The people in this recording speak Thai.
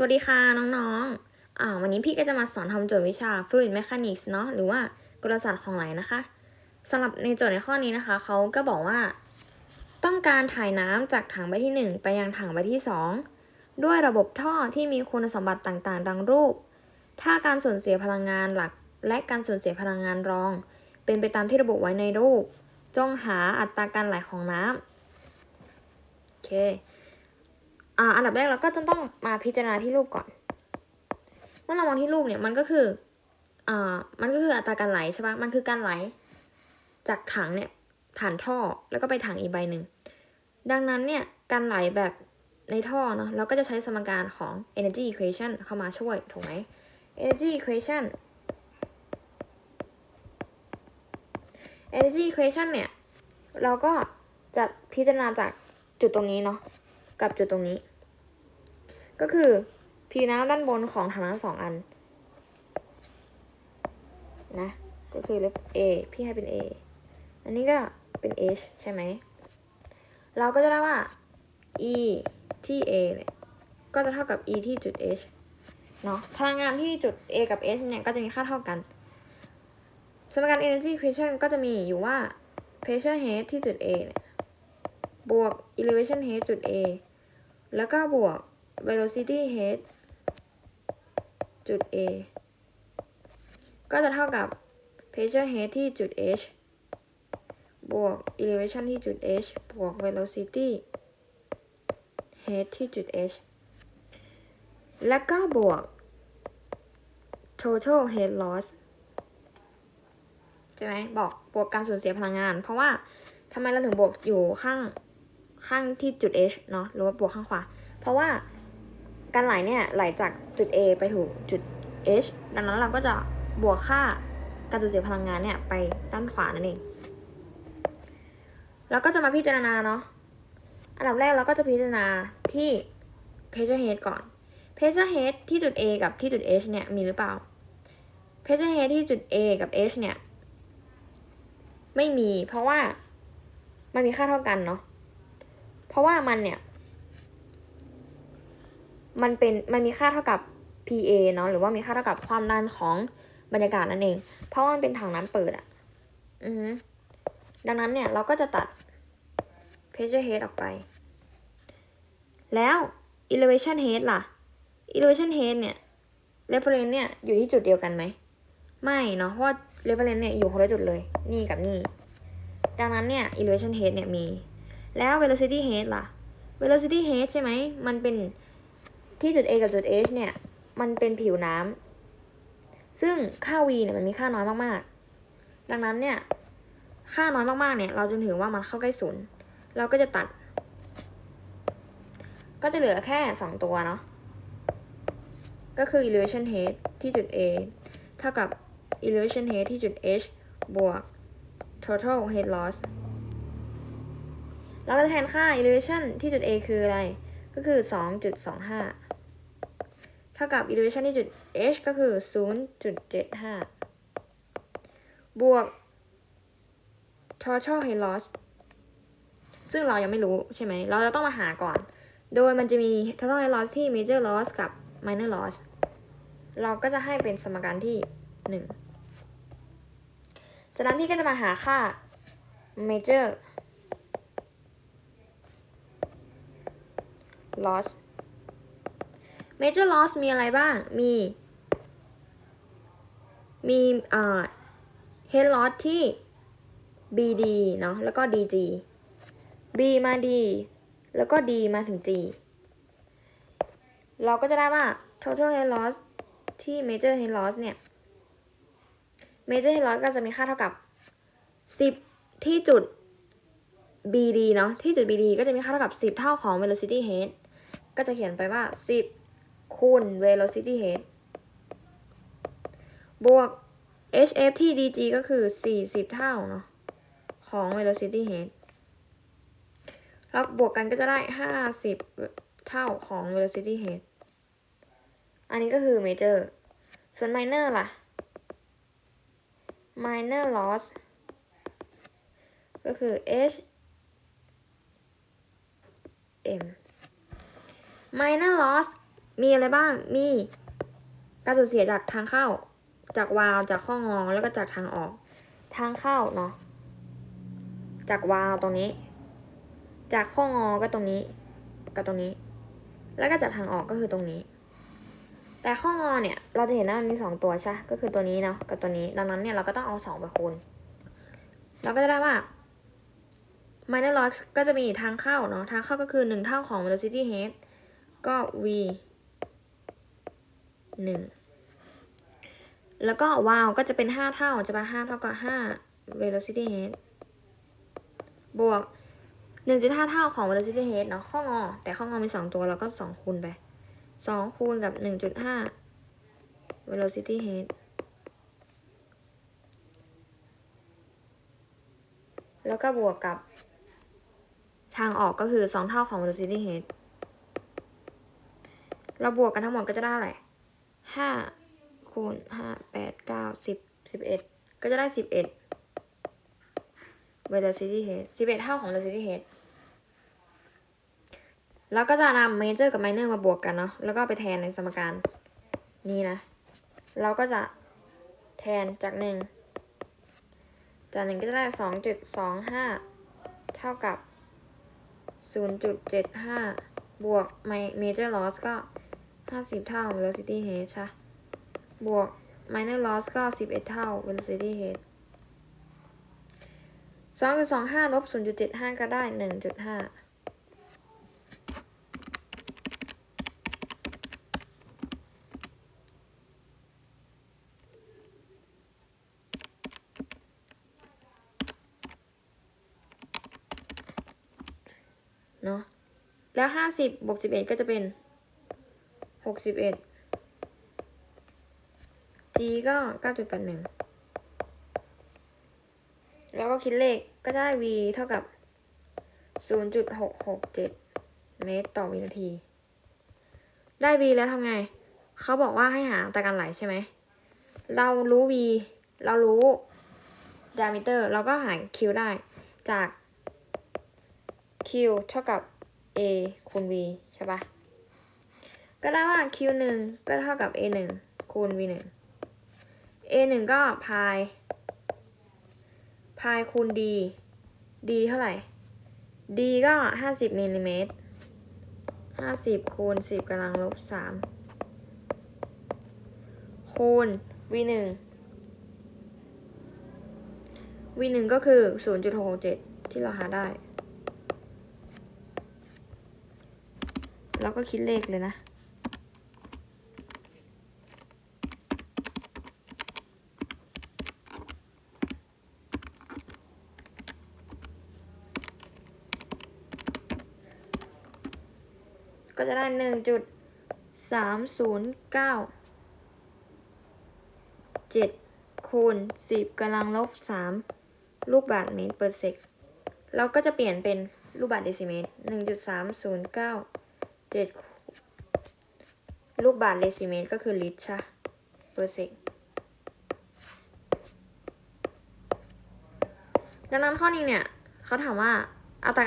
สวัสดีค่ะน้องๆอ่าวันนี้พี่ก็จะมาสอนทำโจทย์วิชา Fluid Mechanics เนาะหรือว่ากลศาสตร์ของไหลนะคะสำหรับในโจทย์ในข้อนี้นะคะ เขาก็บอกว่า ต้องการถ่ายน้ำจากถังใบที่ 1 ไปยังถังใบที่ 2 ด้วยระบบท่อที่มีคุณสมบัติต่างๆ ดังรูป ถ้าการสูญเสียพลังงานหลัก และการสูญเสียพลังงานรอง เป็นไปตามที่ระบุไว้ในรูป จงหาอัตราการไหลของน้ำโอเค อ่าอันดับแรกเราก็จะต้องมาพิจารณาที่รูปก่อน เมื่อเรามองที่รูปเนี่ยมันก็คืออ่ามันก็คืออัตราการไหลใช่ปะมันคือการไหล จากถังเนี่ยผ่านท่อแล้วก็ไปถังอีกใบหนึ่ง ดังนั้นเนี่ยการไหลแบบในท่อเนาะเราก็จะใช้สมการของ energy equation เข้ามาช่วยถูกไหม energy equation energy equation เนี่ย เราก็จะพิจารณาจากจุดตรงนี้เนาะกับจุดตรงนี้ ก็คือผิวน้ำด้านบนของถังทั้งสองอัน นะ ก็คือเลฟ A พี่ให้เป็น A อันนี้ก็เป็น H ใช่ไหม เราก็จะได้ว่า E ที่ A เนี่ยก็จะเท่ากับ E ที่จุด H เนาะพลังงานที่จุด A กับ H เนี่ยก็จะมีค่าเท่ากันสมการ energy equation ก็จะมีอยู่ว่า pressure head ที่จุด A เนี่ยบวก elevation head จุด A แล้วก็บวก velocity head จุด A ก็จะเท่ากับ pressure head ที่จุด H บวก elevation ที่จุด H บวก velocity head ที่จุด H แล้วก็บวก total head loss ใช่ไหมบอกบวกการสูญเสียพลังงาน เพราะว่าทำไมเราถึงบวกอยู่ข้างข้างที่จุด H เนาะหรือว่าบวกข้างขวา เพราะว่า การไหลเนี่ยไหลจากจุด A ไปถูกจุด H ดังนั้นเราก็จะบวกค่าการสูญเสียพลังงานเนี่ยไปด้านขวานั่นเองเราก็จะมาพิจารณาเนาะ อันดับแรกเราก็จะพิจารณาที่ pressure head ก่อน pressure head ที่จุด A กับที่จุด H เนี่ยมีหรือเปล่า pressure head ที่จุด A กับ H เนี่ยไม่มีเพราะว่ามันมีค่าเท่ากันเนาะ เพราะว่ามันเนี่ย มันเป็นมันมีค่าเท่ากับ PA เนาะหรือว่ามีค่าเท่ากับความดันของบรรยากาศนั่นเอง เพราะว่ามันเป็นถังน้ำเปิดอะอือดังนั้นเนี่ยเราก็จะตัด pressure head ออกไป แล้ว elevation head ล่ะ elevation head เนี่ย reference เนี่ยอยู่ที่จุดเดียวกันไหม ไม่เนาะเพราะ reference เนี่ยอยู่คนละจุดเลย นี่กับนี่ ดังนั้นเนี่ย elevation head เนี่ยมี แล้ว velocity head ล่ะ velocity head ใช่ไหม มันเป็น ที่จุด A กับจุด H เนี่ย มันเป็นผิวน้ำ ซึ่งค่า v เนี่ยมันมีค่าน้อยมากๆ ดังนั้นเนี่ย ค่าน้อยมากๆ เนี่ย เราจะถือว่ามันเข้าใกล้ศูนย์ เราก็จะตัด ก็จะเหลือแค่สองตัวเนาะ ก็คือ elevation head ที่จุด A เท่ากับ elevation head ที่จุด H บวก total head loss เราก็จะแทนค่า elevation ที่จุด A คืออะไร ก็คือ 2.25 เท่ากับ elevation ที่จุด H ก็คือ 0.75 บวก total head loss ซึ่งเรายังไม่รู้ใช่ไหม เราจะต้องมาหาก่อน โดยมันจะมี total head loss ที่ major loss กับ minor loss เราก็จะให้เป็นสมการที่ 1 จากนั้นพี่ก็จะมาหาค่า major loss major loss มีอะไรบ้าง มี มีอ่า head loss ที่ BD เนาะแล้วก็ DG B มา D แล้วก็ D มาถึง G เราก็จะได้ว่า total head loss ที่ major head loss เนี่ย major head loss ก็จะมีค่าเท่ากับ 10 ที่จุด BD เนาะที่จุด BD ก็จะมีค่าเท่ากับ 10 เท่าของ velocity head ก็จะเขียนไปว่า 10 คูณ velocity head บวก HF ที่ DG ก็คือ 40 เท่าเนาะของ velocity head แล้วบวกกันก็จะได้ 50 เท่าของ velocity head อันนี้ก็คือ major ส่วน minor ล่ะ minor loss ก็คือ H M minor loss มีอะไรบ้าง มีการสูญเสียจากทางเข้า จากวาล์วจากข้องอแล้วก็จากทางออก ทางเข้าเนาะ จากวาล์วตรงนี้ จากข้องอก็ตรงนี้กับตรงนี้ แล้วก็จากทางออกก็คือตรงนี้ แต่ข้องอเนี่ย เราจะเห็นว่ามันมีสองตัวใช่ ก็คือตัวนี้เนาะ กับตัวนี้ ดังนั้นเนี่ยเราก็ต้องเอาสองไปคูณ เราก็จะได้ว่า minor loss ก็จะมีทางเข้าเนาะ ทางเข้าก็คือหนึ่งเท่าของ velocity head ก็ v หนึ่งแล้วก็วาลก็จะเป็นห้าเท่าจะปะห้าเท่ากับห้า velocity head บวกหนึ่งจุดห้าเท่าของ velocity head เนาะข้องอ แต่ข้องอมีสองตัวเราก็สองคูณไปสองคูณกับหนึ่งจุดห้า velocity head แล้วก็บวกกับ ทางออกก็คือสองเท่าของ velocity head เราบวกกันทั้งหมดก็จะได้อะไร ห้าคูณห้าแปดเก้าสิบสิบเอ็ดก็จะได้สิบเอ็ด velocity head สิบเอ็ดเท่าของ velocity head แล้วก็จะนำ major กับ minor มาบวกกันเนาะแล้วก็ไปแทนในสมการนี้นะ เราก็จะแทนจากหนึ่งจากหนึ่งก็จะได้สองจุดสองห้าเท่ากับศูนย์จุดเจ็ดห้าบวก major loss ก็ ห้าสิบเท่า velocity head ใช่บวก minor loss ก็สิบเอ็ดเท่า velocity head สองจุดสองห้าลบศูนย์จุดเจ็ดห้าก็ได้หนึ่งจุดห้าเนาะแล้วห้าสิบบวกสิบเอ็ดก็จะเป็น หกสิบเอ็ด g ก็เก้าจุดแปดหนึ่งแล้วก็คิดเลขก็ได้ v เท่ากับศูนย์จุดหกหกเจ็ดเมตรต่อวินาที ได้ v แล้วทำไง เขาบอกว่าให้หาอัตราการไหลใช่ไหม เรารู้ v เรารู้ diameter เราก็หา q ได้จาก q เท่ากับ a คูณ v ใช่ปะ ก็ได้ว่า q หนึ่งก็เท่ากับ a หนึ่งคูณ v หนึ่ง a หนึ่งก็พาย พายคูณ d d เท่าไหร่ d ก็ห้าสิบมิลลิเมตรห้าสิบคูณสิบกำลังลบสามคูณ v หนึ่ง v หนึ่งก็คือศูนย์จุดหกเจ็ดที่เราหาได้ แล้วก็คิดเลขเลยนะ ก็จะได้หนึ่งจุดสามศูนย์เก้าเจ็ดคูณสิบกำลังลบสามลูกบาศก์เมตรเปอร์เซกเราก็จะเปลี่ยนเป็นลูกบาศก์เดซิเมตรหนึ่งจุดสามศูนย์เก้าเจ็ดลูกบาศก์เดซิเมตรก็คือลิตรใช่เปอร์เซกดังนั้นข้อนี้เนี่ยเขาถามว่า